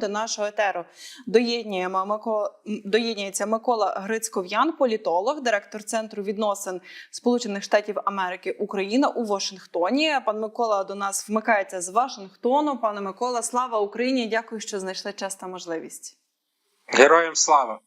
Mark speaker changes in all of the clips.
Speaker 1: до нашого етеру доєднуємо Микола, доєднюється Микола Грицьков'ян, політолог, директор центру відносин Сполучених Штатів Америки Україна у Вашингтоні. Пан Микола до нас вмикається з Вашингтону. Пане Микола, слава Україні! Дякую, що знайшли час та можливість.
Speaker 2: Героям слава!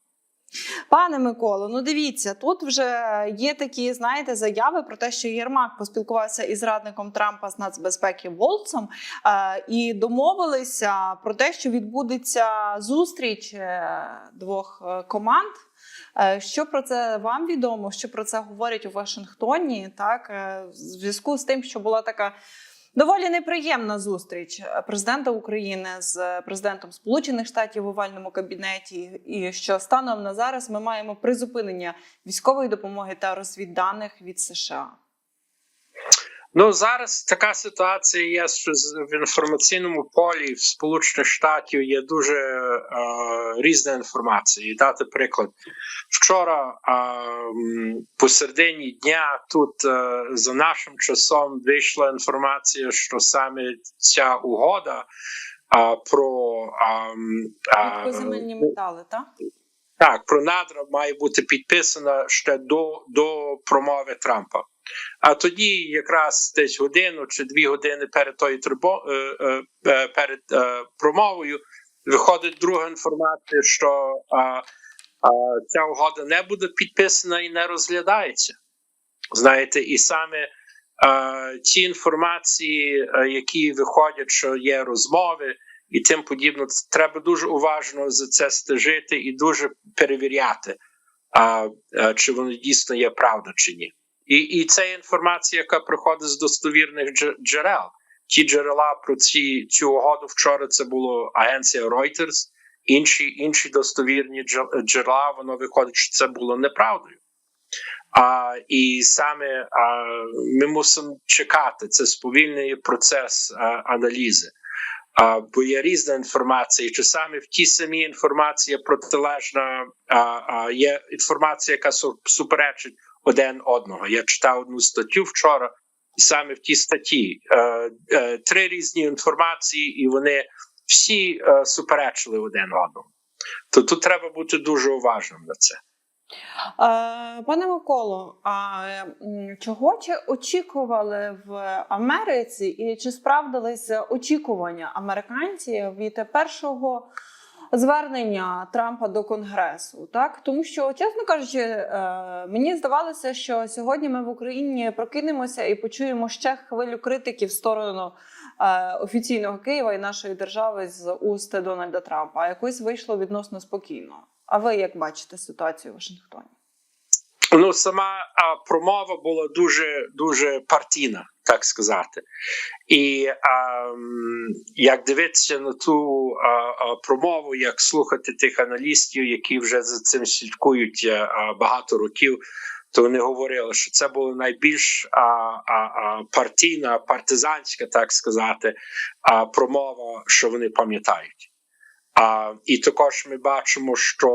Speaker 1: Пане Миколо, ну дивіться, тут вже є такі, знаєте, заяви про те, що Єрмак поспілкувався із радником Трампа з нацбезпеки Волцом е, і домовилися про те, що відбудеться зустріч е, двох е, команд. Що про це вам відомо? Що про це говорять у Вашингтоні? Так, в зв'язку з тим, що була така доволі неприємна зустріч президента України з президентом Сполучених Штатів в овальному кабінеті, і що станом на зараз ми маємо призупинення військової допомоги та розвідданих від США.
Speaker 2: Ну зараз така ситуація є, що в інформаційному полі в Сполучених Штатів є дуже е, різна інформація. І дати приклад. Вчора е, посередині дня тут е, за нашим часом вийшла інформація, що саме ця угода е, про е, е,
Speaker 1: Рідкоземельні метали, так?
Speaker 2: Так, про надра має бути підписана ще до, до промови Трампа. А тоді, якраз десь годину чи дві години перед тою трибо, е, е, е, перед промовою, виходить друга інформація, що ця угода не буде підписана і не розглядається. Знаєте, і саме ті інформації, які виходять, що є розмови і тим подібне, треба дуже уважно за це стежити і дуже перевіряти, а, а, чи воно дійсно є правда чи ні. І, і це інформація, яка приходить з достовірних джерел. Ті джерела про ці цю угоду вчора це було агенція Reuters, інші інші достовірні джерела. Воно виходить, що це було неправдою. А, і саме а, ми мусимо чекати. Це сповільнює процес а, аналізи. Бо є різна інформація, і часами в тій самій інформації протилежна є інформація, яка суперечить один одного. Я читав одну статтю вчора, і саме в тій статті е, е, три різні інформації, і вони всі е, суперечили один одному. То тут треба бути дуже уважним на це.
Speaker 1: Е, Пане Миколо, а чого чи очікували в Америці, і чи справдилися очікування американців від першого звернення Трампа до Конгресу? Так, тому що, чесно кажучи, е, мені здавалося, що сьогодні ми в Україні прокинемося і почуємо ще хвилю критики в сторону е, офіційного Києва і нашої держави з уст Дональда Трампа. А якось вийшло відносно спокійно. А ви як бачите ситуацію в Вашингтоні?
Speaker 2: Ну, сама а, промова була дуже дуже партійна, так сказати. І а, як дивитися на ту а, а, промову, як слухати тих аналістів, які вже за цим слідкують а, а, багато років, то вони говорили, що це була найбільш а, а, а, партійна, партизанська, так сказати, а, промова, що вони пам'ятають. А, і також ми бачимо, що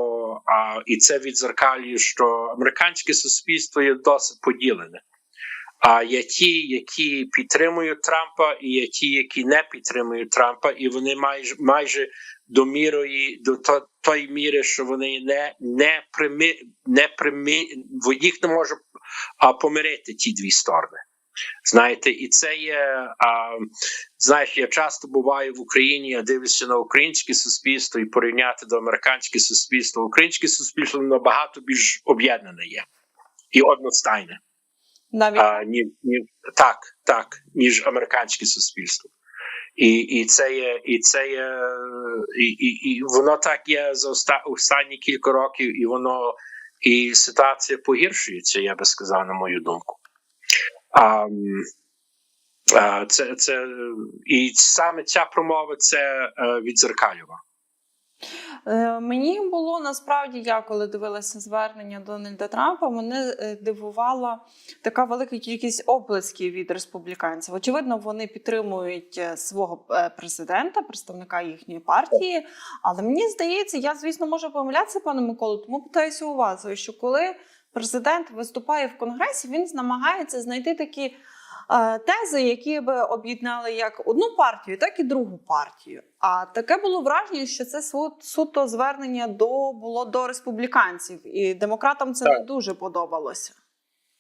Speaker 2: а, і це відзеркалює, що американське суспільство є досить поділене. А є ті, які підтримують Трампа, і є ті, які не підтримують Трампа, і вони майже майже до мірої до то, тої міри, що вони не не примі, не примі, їх не може а, помирити ті дві сторони. Знаєте, і це є. А, знаєш, я часто буваю в Україні, я дивлюся на українське суспільство і порівняти до американського суспільства. Українське суспільство набагато більш об'єднане є і одностайне.
Speaker 1: Навіть
Speaker 2: А, ні, ні, так, так, ніж американське суспільство. І, і це є, і це є, і, і, і воно так є за оста, останні кілька років, і воно і ситуація погіршується, я би сказав, на мою думку. А, а, це, це, і саме ця промова це е, відзеркалюва.
Speaker 1: Е, Мені було насправді, я коли дивилася звернення Дональда Трампа, мене е, дивувала така велика кількість оплесків від республіканців. Очевидно, вони підтримують е, свого е, президента, представника їхньої партії. Але мені здається, я звісно можу помилятися, пане Миколу, тому питаюся у вас, що коли президент виступає в конгресі, він намагається знайти такі е, тези, які би об'єднали як одну партію, так і другу партію. А таке було враження, що це су- суто звернення до було до республіканців, і демократам це не дуже подобалося.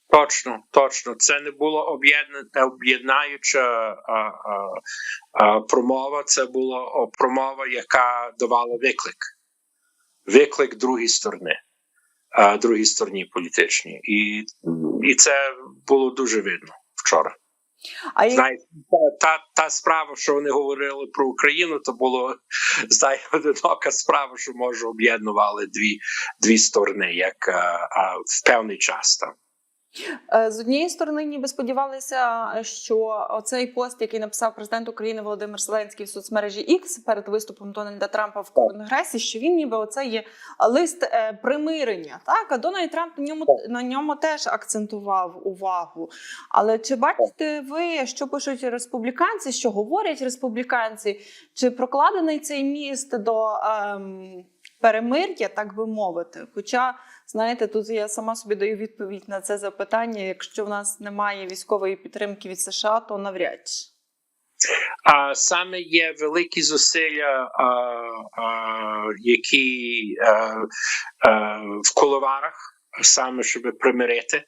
Speaker 2: Точно, точно. Це не було об'єдна- об'єднаюча промова. Це була промова, яка давала виклик. Виклик другій сторони, другій стороні політичній. І, і це було дуже видно вчора.
Speaker 1: А
Speaker 2: та, та, та справа, що вони говорили про Україну, то було знає, одинока справа, що може об'єднували дві, дві сторони, як а, а, в певний час там.
Speaker 1: Е, З однієї сторони, ніби сподівалися, що оцей пост, який написав президент України Володимир Зеленський в соцмережі X перед виступом Дональда Трампа в Конгресі, що він ніби оце є лист е, примирення. Так, а Дональд Трамп на ньому на ньому теж акцентував увагу. Але чи бачите ви, що пишуть республіканці, що говорять республіканці? Чи прокладений цей міст до ем, перемир'я, так би мовити? Хоча Знаєте, тут я сама собі даю відповідь на це запитання. Якщо в нас немає військової підтримки від США, то навряд чи.
Speaker 2: Саме є великі зусилля, а, а, які а, а, в кулуарах, саме щоб примирити.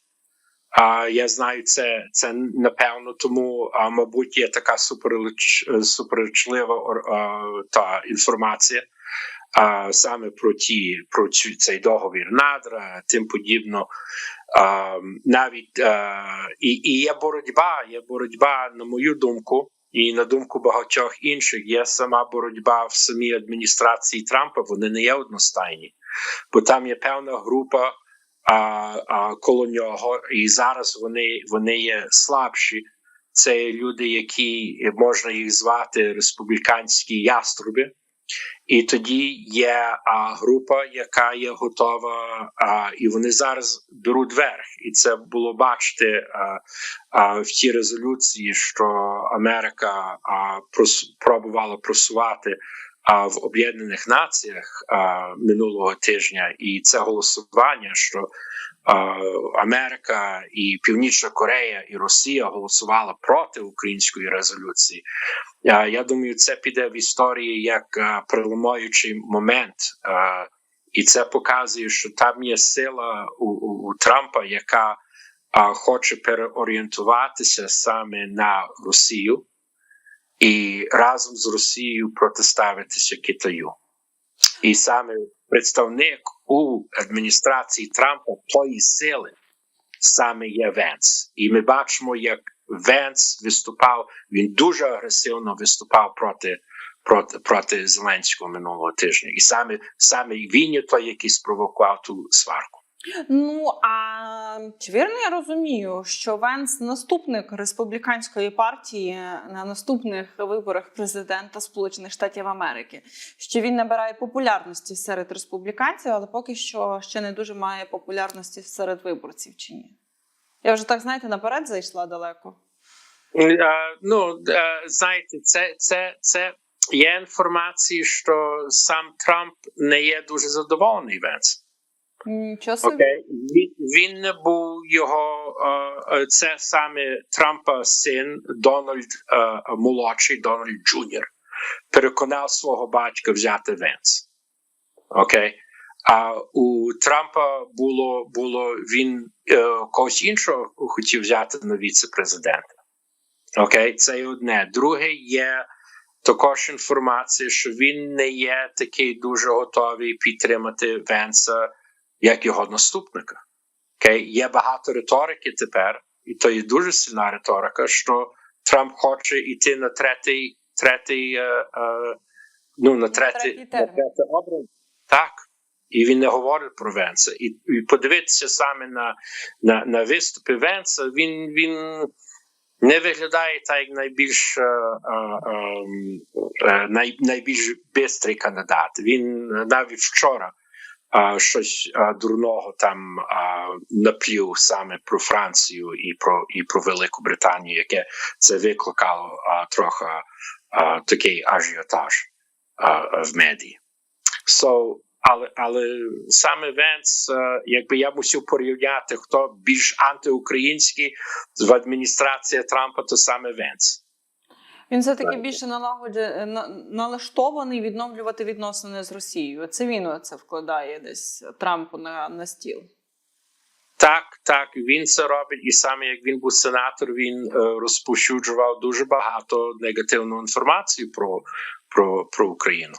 Speaker 2: А я знаю, це це напевно, тому а, мабуть є така супереч, суперечлива ор- та інформація. А саме про ті про цей договір надра, тим подібно. А, навіть а, і, і є боротьба, є боротьба, на мою думку, і на думку багатьох інших, є сама боротьба в самій адміністрації Трампа. Вони не є одностайні, бо там є певна група а, а, коло нього, і зараз вони, вони є слабші. Це люди, які можна їх звати республіканські яструби. І тоді є а, група, яка є готова, а, і вони зараз беруть верх. І це було бачити а, а, в тій резолюції, що Америка а, прос, пробувала просувати а, в Об'єднаних Націях а, минулого тижня, і це голосування, що Америка і Північна Корея і Росія голосувала проти української резолюції. Я думаю, це піде в історії як а, момент, і це показує, що там є сила у, у, у Трампа, яка хоче переорієнтуватися саме на Росію і разом з Росією протиставитися Китаю. І саме представник у адміністрації Трампа тої сили саме є Венс. І ми бачимо, як Венс виступав, він дуже агресивно виступав проти, проти, проти Зеленського минулого тижня. І саме, саме він той, який спровокував ту сварку.
Speaker 1: Ну а чи вірно я розумію, що Венс наступник республіканської партії на наступних виборах президента Сполучених Штатів Америки, що він набирає популярності серед республіканців, але поки що ще не дуже має популярності серед виборців, чи ні? Я вже так знаєте, наперед зайшла далеко.
Speaker 2: Е, Ну, е, знаєте, це, це, це є інформація, що сам Трамп не є дуже задоволений Венс.
Speaker 1: Нічого собі.
Speaker 2: Окей, він, він не був його. е, е, Це саме Трампа син Дональд е, молодший, Дональд Джуніор, переконав свого батька взяти Венс. Окей. А у Трампа було було він е, когось іншого хотів взяти на віце-президента. Окей, це є одне. Друге є також інформація, що він не є такий дуже готовий підтримати Венса як його наступника. Окей? Є багато риторики тепер, і то є дуже сильна риторика, що Трамп хоче йти на третій, третій, е, е, ну, на третій, на третій образ. Так. І він не говорить про Венса. І, і подивитися саме на, на, на виступи Венса, він, він не виглядає так, як найбільш, е, е, е, най, найбільш бистрий кандидат. Він навіть вчора а, щось а, дурного там а, наплів саме про Францію і про і про Велику Британію, яке це викликало а, трохи а, такий ажіотаж а, в медії. So, але, але саме Венс, якби я мусив порівняти, хто більш антиукраїнський в адміністрації Трампа, то саме Венс.
Speaker 1: Він все таки більше налагоджує налаштований відновлювати відносини з Росією. Це він це вкладає десь Трампу на, на стіл.
Speaker 2: Так, так, він це робить, і саме як він був сенатор, він е, розповсюджував дуже багато негативної інформації про, про, про Україну.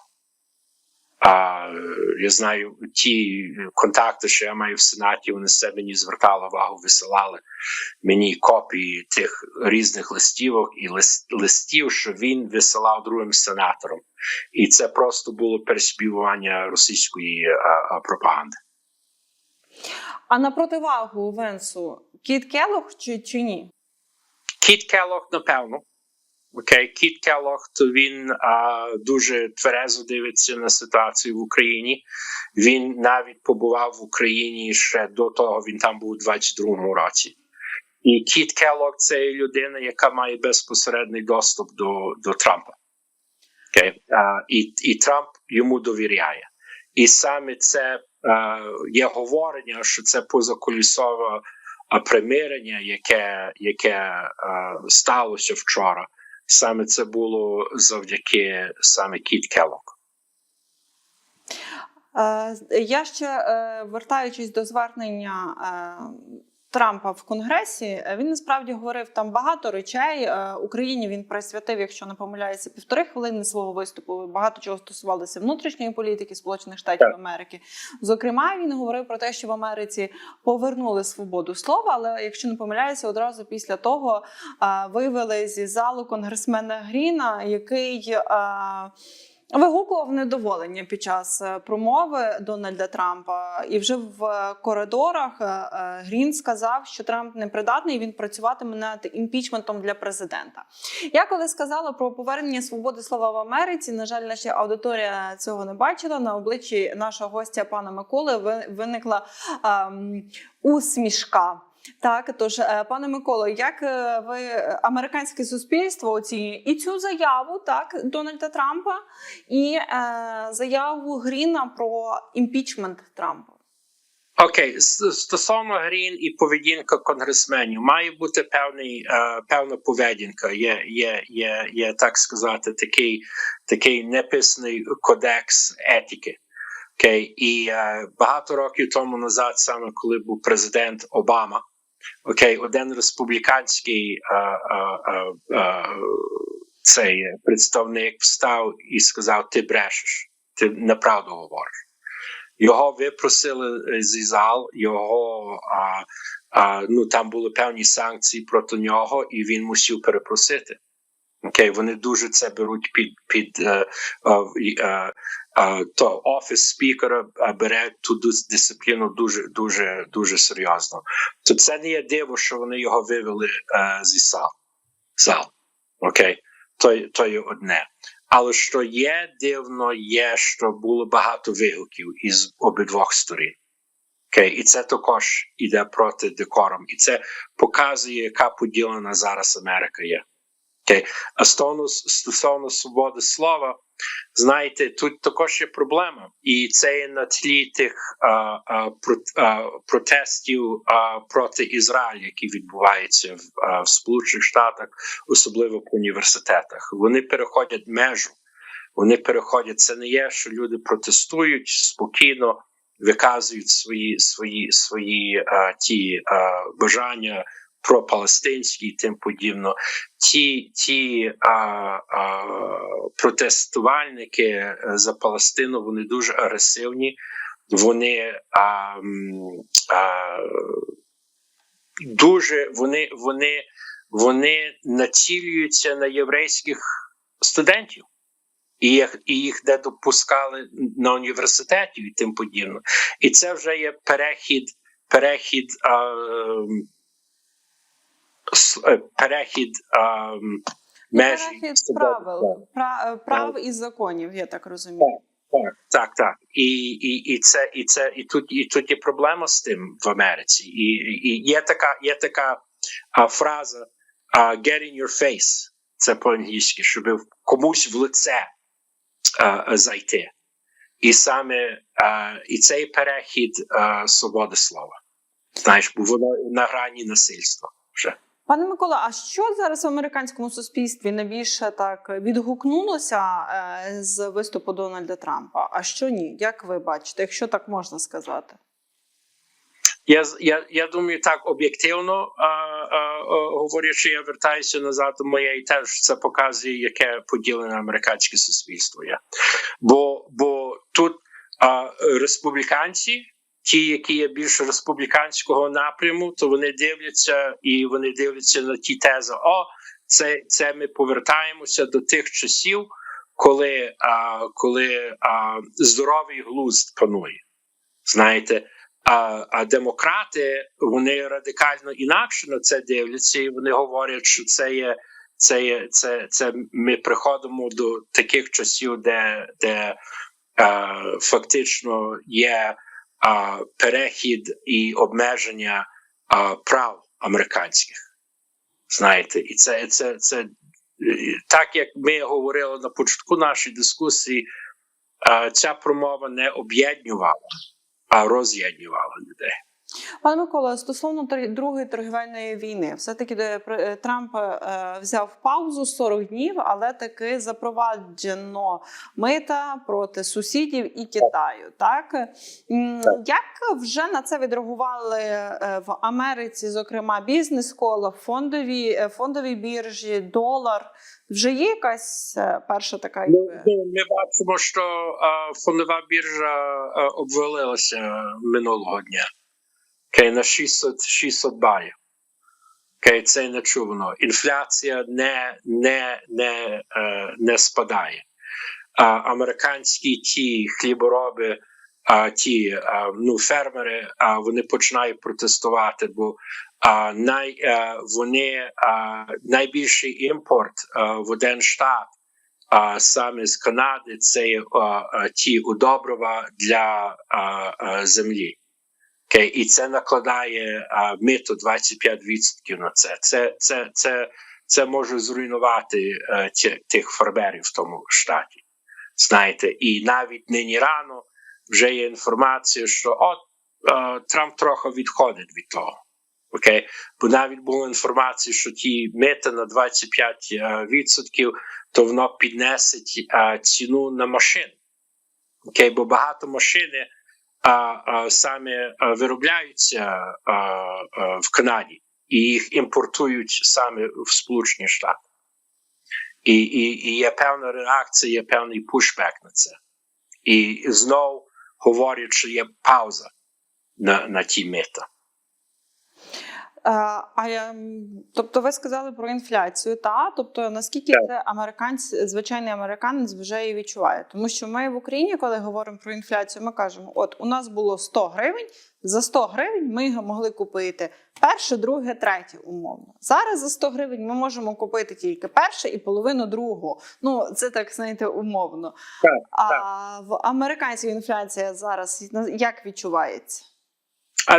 Speaker 2: А е, я знаю, ті контакти, що я маю в Сенаті, вони все мені звертали увагу, висилали мені копії тих різних листівок і лист, листів, що він висилав другим сенаторам. І це просто було переспівування російської а, а, пропаганди.
Speaker 1: А на противагу Венсу Кіт Келох чи, чи ні?
Speaker 2: Кіт Келлог, напевно. Окей, Кіт Келлог, то він а, дуже тверезо дивиться на ситуацію в Україні. Він навіть побував в Україні ще до того, він там був у 22-му році. І Кіт Келлог це людина, яка має безпосередній доступ до, до Трампа. Окей? А, і, і Трамп йому довіряє. І саме це а, є говорення, що це позаколісове примирення, яке, яке а, сталося вчора. Саме це було завдяки саме Кіт Келлог.
Speaker 1: Е, Я ще е, вертаючись до звернення е, Трампа в Конгресі, е, він насправді говорив там багато речей. Е, Україні він присвятив, якщо не помиляюся, півтори хвилини свого виступу. Багато чого стосувалося внутрішньої політики Сполучених Штатів Америки. Зокрема, він говорив про те, що в Америці повернули свободу слова, але якщо не помиляюся, одразу після того е, вивели зі залу конгресмена Гріна, який. Вигукував недоволення під час е, промови Дональда Трампа, і вже в коридорах е, е, Грін сказав, що Трамп непридатний. Він працюватиме над імпічментом для президента. Я коли сказала про повернення свободи слова в Америці, на жаль, наша аудиторія цього не бачила. На обличчі нашого гостя пана Миколи ви- виникла ем, усмішка. Так, тож, е, пане Миколо, як е, ви американське суспільство оцінює і цю заяву так Дональда Трампа, і е, заяву Гріна про імпічмент Трампа?
Speaker 2: Окей, стосовно Грін і поведінка конгресменів, має бути певний, е, певна поведінка. Є, є, є, є, так сказати, такий, такий неписаний кодекс етики. Окей, і е, багато років тому назад, саме коли був президент Обама, окей, один республіканський а, а, а, а, цей представник встав і сказав: Ти брешеш, ти неправду говориш. Його випросили зі зал, його а, а, ну там були певні санкції проти нього, і він мусив перепросити. Окей, вони дуже це беруть під під е, е, е, е, то офіс спікера е, бере ту дисципліну дуже дуже дуже серйозно. То це не є диво, що вони його вивели е, зі зал. зал. Окей, то, то є одне. Але що є дивно, є, що було багато вигуків із обидвох сторін. Окей, і це також іде проти декором. І це показує, яка поділена зараз Америка є. Окей. А стосовно, стосовно свободи слова, знаєте, тут також є проблема. І це є на тлі тих а, а, про, а, протестів а, проти Ізраїлю, які відбуваються в, а, в Сполучених Штатах, особливо по університетах. Вони переходять межу. Вони переходять. Це не є, що люди протестують спокійно, виказують свої свої свої а, ті а, бажання про палестинські і тим подібно. Ті ті а, а, протестувальники е, за Палестину вони дуже агресивні. Вони а, а, дуже вони, вони, вони націлюються на єврейських студентів. І їх, і їх де допускали на університеті і тим подібне. І це вже є перехід, перехід, а, перехід а, межі.
Speaker 1: Перехід правил, пра- е, прав і законів, я так розумію.
Speaker 2: Так, так, так. І, і, і це, і це, і тут, і тут є проблема з тим в Америці. І, і є така, є така а, фраза а, get in your face. Це по-англійськи, щоб комусь в лице а, зайти. І саме е, і цей перехід е, свободи слова. Знаєш, бо воно на грані насильства вже.
Speaker 1: Пане Микола, а що зараз в американському суспільстві найбільше так відгукнулося е, з виступу Дональда Трампа? А що ні? Як ви бачите, якщо так можна сказати?
Speaker 2: Я, я, я думаю, так об'єктивно а, а, говорячи, я вертаюся назад до моєї теж це показує, яке поділене американське суспільство є. Бо, бо тут а, республіканці, ті, які є більш республіканського напряму, то вони дивляться і вони дивляться на ті тези. О, це, це ми повертаємося до тих часів, коли, а, коли а, здоровий глузд панує. Знаєте, а, а демократи вони радикально інакше на це дивляться, і вони говорять, що це є. Це є це, це ми приходимо до таких часів, де, де е, фактично є перехід і обмеження прав американських. Знаєте, і це, це, це е, так як ми говорили на початку нашої дискусії, ця промова не об'єднувала а роз'єднувала людей.
Speaker 1: Пане Микола, стосовно другої торгівельної війни, все таки Трамп е, взяв паузу 40 днів, але таки запроваджено мита проти сусідів і Китаю. Так
Speaker 2: Так.
Speaker 1: як вже на це відреагували е, в Америці, зокрема бізнес кола, фондові е, фондові біржі, долар? Вже є якась е, перша така
Speaker 2: Ну, ми, ми бачимо, що фондова біржа обвалилася минулого дня. Окей, на 600, 600 балів. Окей, це нечувано. Інфляція не, не, не, е, не спадає. А, американські ті хлібороби, а, ті а, ну, фермери, а, вони починають протестувати, бо а, най, а, вони а, найбільший імпорт а, в один штат а саме з Канади це а, ті удобрива для а, а, землі. Окей, і це накладає а, мито 25% на це. Це, це, це, це може зруйнувати а, ті, тих фермерів в тому штаті. Знаєте, і навіть нині рано вже є інформація, що от а, Трамп трохи відходить від того. Окей, бо навіть була інформація, що ті мита на 25%, відсотків, то воно піднесить ціну на машини. Окей, бо багато машини саме виробляються в Канаді і їх імпортують саме в Сполучені Штати. І, і, і є певна реакція, є певний пушбек на це. І знов говорять, що є пауза на, на ті мита.
Speaker 1: Е, А я, тобто, ви сказали про інфляцію, та тобто наскільки
Speaker 2: Так.
Speaker 1: це американець, звичайний американець вже її відчуває? Тому що ми в Україні, коли говоримо про інфляцію, ми кажемо: от у нас було 100 гривень, за 100 гривень ми його могли купити перше, друге, третє, умовно. Зараз за 100 гривень ми можемо купити тільки перше і половину другого. Ну це так знаєте, умовно.
Speaker 2: Так,
Speaker 1: а в американській інфляція зараз як відчувається?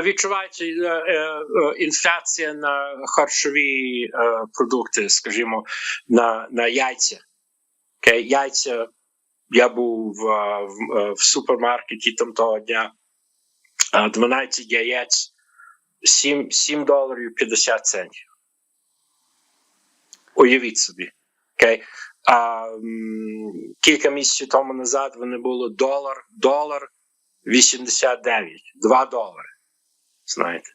Speaker 2: Відчувається е, е, е, інфляція на харчові продукти, скажімо, на, на яйця. Яйця. Я був в, в, супермаркеті там того дня. е, 12 яєць, 7, 7 доларів 50 центів. Уявіть собі. Окей. А, кілька місяців тому назад вони було долар, долар 89, 2 долари знаєте.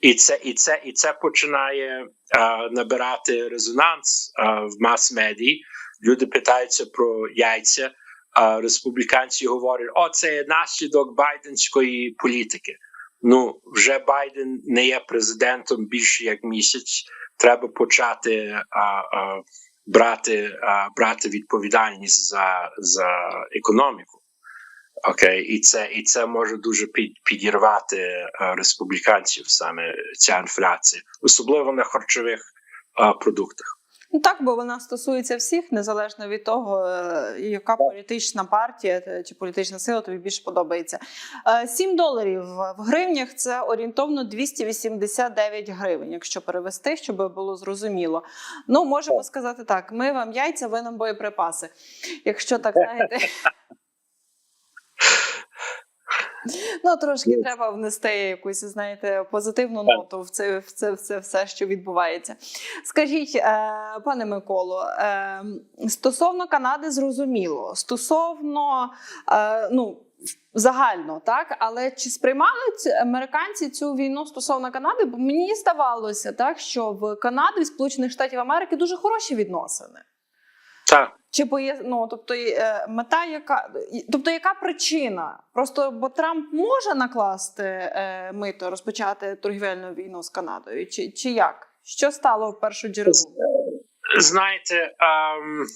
Speaker 2: І це, і це, і це починає а, набирати резонанс а, в мас-медії. Люди питаються про яйця, а республіканці говорять, о, це є наслідок байденської політики. Ну, вже Байден не є президентом більше як місяць. Треба почати а, а, брати, а, брати відповідальність за, за економіку. Окей, і це і це може дуже під, підірвати е, республіканців саме ця інфляція, особливо на харчових е, продуктах.
Speaker 1: Ну так, бо вона стосується всіх, незалежно від того, е, яка політична партія чи політична сила тобі більше подобається. Е, 7 доларів в гривнях це орієнтовно 289 гривень, якщо перевести, щоб було зрозуміло. Ну, можемо сказати так: ми вам яйця, ви нам боєприпаси. Якщо так знаєте. Ну, трошки треба внести якусь, знаєте, позитивну ноту в це, в це, в це все, що відбувається. Скажіть, е, пане Миколо, е, стосовно Канади, зрозуміло. Стосовно, е, ну. Загально, так, але чи сприймали ці американці цю війну стосовно Канади? Бо мені здавалося, так, що в Канаді і Сполучених Штатів Америки дуже хороші відносини.
Speaker 2: Так.
Speaker 1: Чи поє... ну, тобто е, мета, яка тобто, яка причина? Просто бо Трамп може накласти е, мито, розпочати торгівельну війну з Канадою, чи, чи як? Що стало в першу джерелом?
Speaker 2: Знаєте, ем,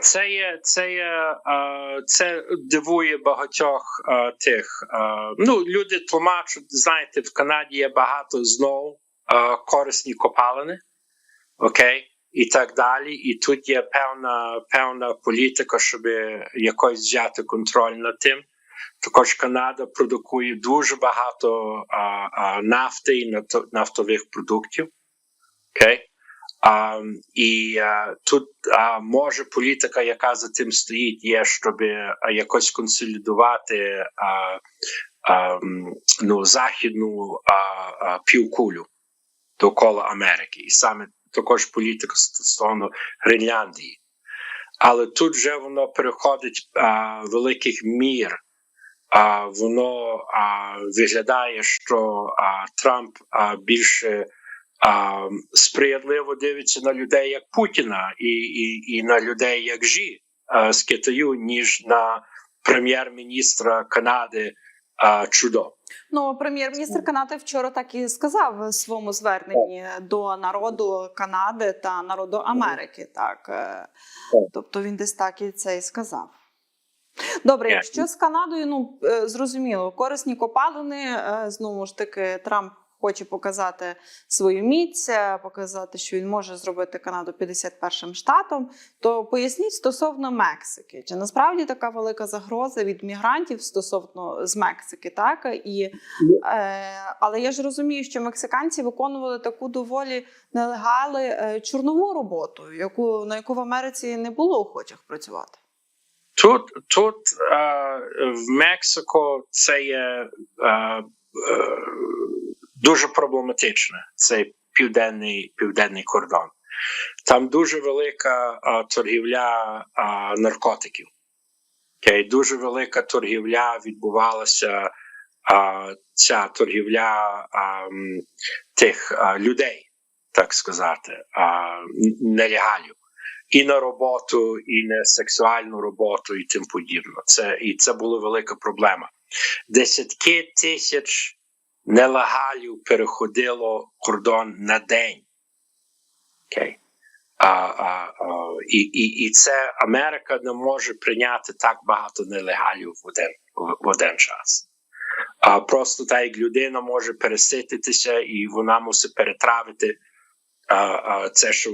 Speaker 2: це є, це є, е, це дивує багатьох е, тих. Е, ну, люди тлумачать, знаєте, в Канаді є багато знову е, корисні копалини, окей, і так далі. І тут є певна, певна політика, щоб якось взяти контроль над тим. Також Канада продукує дуже багато а, а, нафти і нафтових продуктів. Окей? А, і а, тут а, може політика, яка за тим стоїть, є, щоб якось консолідувати а, а, ну, західну а, а, півкулю довкола Америки. І саме також політика стосовно Гренляндії. Але тут вже воно переходить а, великих мір. А, воно а, виглядає, що а, Трамп а, більше а, сприятливо дивиться на людей як Путіна і, і, і на людей як Жі а, з Китаю, ніж на прем'єр-міністра Канади Чудо.
Speaker 1: Ну, прем'єр-міністр Канади вчора так і сказав в своєму зверненні до народу Канади та народу Америки. Так, Е, тобто він десь так і це і сказав. Добре, якщо з Канадою, ну е, зрозуміло, корисні копалини, е, знову ж таки, Трамп хоче показати свою міць, е, показати, що він може зробити Канаду 51-м штатом. То поясніть стосовно Мексики, чи насправді така велика загроза від мігрантів стосовно з Мексики, так і е, але я ж розумію, що мексиканці виконували таку доволі нелегали е, чорнову роботу, яку на яку в Америці не було охочих працювати.
Speaker 2: Тут, тут е, в Мексико це є е, е, дуже проблематично. Цей південний, південний кордон. Там дуже велика е, торгівля е, наркотиків. Окей, дуже велика торгівля відбувалася. е, ця торгівля м, тих е, людей, так сказати, е, нелегалів і на роботу, і на сексуальну роботу, і тим подібне. Це і це була велика проблема. Десятки тисяч нелегалів переходило кордон на день. Окей. А, а, а, і, і, і це Америка не може прийняти так багато нелегалів в один, в, один час. А просто так як людина може пересититися, і вона мусить перетравити а, а, це, що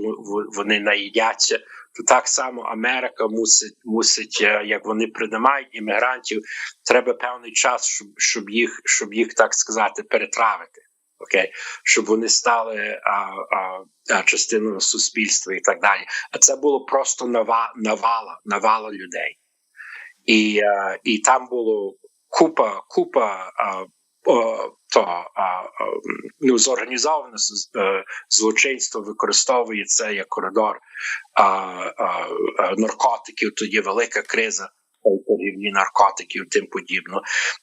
Speaker 2: вони наїдяться, то так само Америка мусить, мусить, е, як вони приймають іммігрантів, треба певний час, щоб, щоб їх, щоб їх так сказати, перетравити. Окей, щоб вони стали а, а, а, частиною суспільства і так далі. А це було просто нава, навала, навала людей. І, а, і там було купа, купа а, о, то, м, ну, зорганізоване е, злочинство використовує це як коридор а, а, а, наркотиків. Тоді велика криза рівні наркотиків, тим подібно.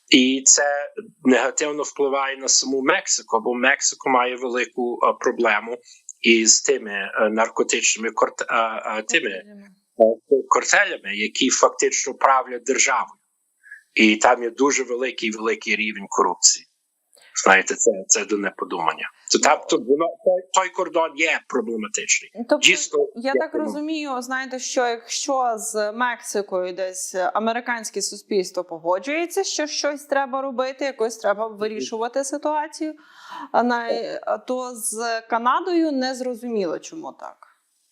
Speaker 2: І це негативно впливає на саму Мексику, бо Мексико має велику проблему із тими е, наркотичними корт, тими е, картелями, які фактично правлять державою. І там є дуже великий великий рівень корупції. Знаєте, це, це до неподумання. То там то воно той, той кордон є проблематичний.
Speaker 1: Тобто,
Speaker 2: Дійсно,
Speaker 1: я так
Speaker 2: проблем-
Speaker 1: розумію, знаєте, що якщо з Мексикою десь американське суспільство погоджується, що щось треба робити, якось треба вирішувати ситуацію, то з Канадою не зрозуміло, чому так.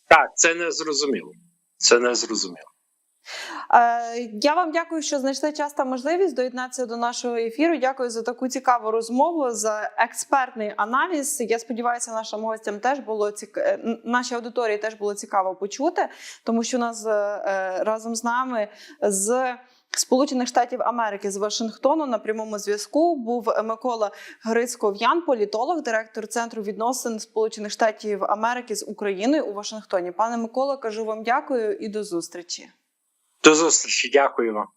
Speaker 2: Так, це не зрозуміло. Це не зрозуміло.
Speaker 1: Е, Я вам дякую, що знайшли час та можливість доєднатися до нашого ефіру. Дякую за таку цікаву розмову, за експертний аналіз. Я сподіваюся, нашим гостям теж було цік... е, нашій аудиторії теж було цікаво почути, тому що нас е, разом з нами з Сполучених Штатів Америки з Вашингтону на прямому зв'язку був Микола Грицько-В'ян, політолог, директор центру відносин Сполучених Штатів Америки з Україною у Вашингтоні. Пане Микола, кажу вам дякую і до зустрічі.
Speaker 2: До зустрічі, дякую вам.